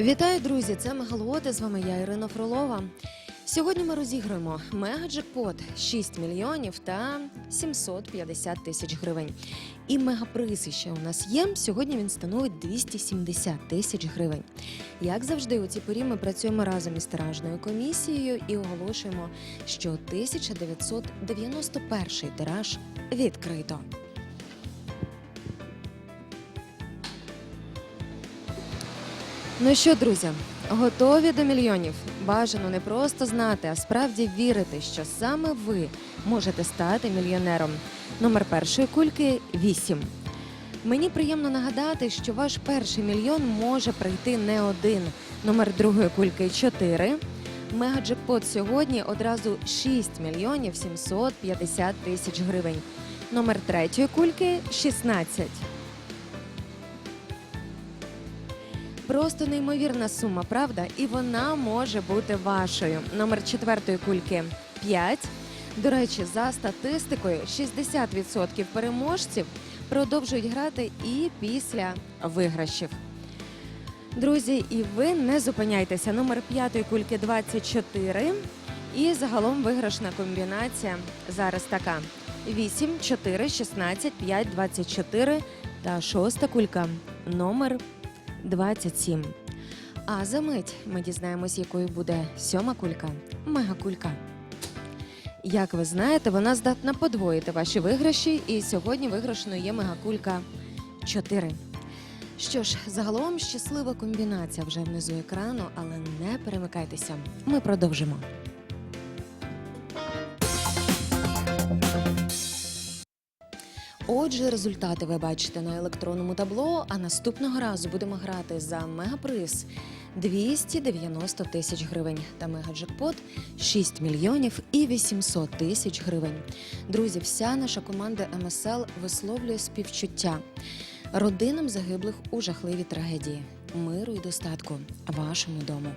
Вітаю, друзі! Це Мегалоти. З вами я, Ірина Фролова. Сьогодні ми розіграємо мегаджекпот 6 мільйонів та 750 тисяч гривень. І мегаприз ще у нас є. Сьогодні він становить 270 тисяч гривень. Як завжди, у цій порі ми працюємо разом із тиражною комісією і оголошуємо, що 1991 тираж відкрито. Ну що, друзі, готові до мільйонів? Бажано не просто знати, а справді вірити, що саме ви можете стати мільйонером. Номер першої кульки 8. Мені приємно нагадати, що ваш перший мільйон може прийти не один. Номер другої кульки 4. Мегаджекпот сьогодні одразу 6 мільйонів 750 тисяч гривень. Номер третьої кульки 16. Просто неймовірна сума, правда? І вона може бути вашою. Номер четвертої кульки 5. До речі, за статистикою, 60% переможців продовжують грати і після виграшів. Друзі, і ви не зупиняйтеся. Номер п'ятої кульки 24. І загалом виграшна комбінація зараз така: 8, 4, 16, 5, 24 та шоста кулька. Номер 27. А за мить ми дізнаємось, якою буде сьома кулька мегакулька. Як ви знаєте, вона здатна подвоїти ваші виграші, і сьогодні виграшною є мегакулька 4. Що ж, загалом щаслива комбінація вже внизу екрану, але не перемикайтеся. Ми продовжимо. Отже, результати ви бачите на електронному табло. А наступного разу будемо грати за мегаприз 290 тисяч гривень та мегаджекпот 6 мільйонів і 800 тисяч гривень. Друзі, вся наша команда МСЛ висловлює співчуття родинам загиблих у жахливій трагедії, миру і достатку вашому дому.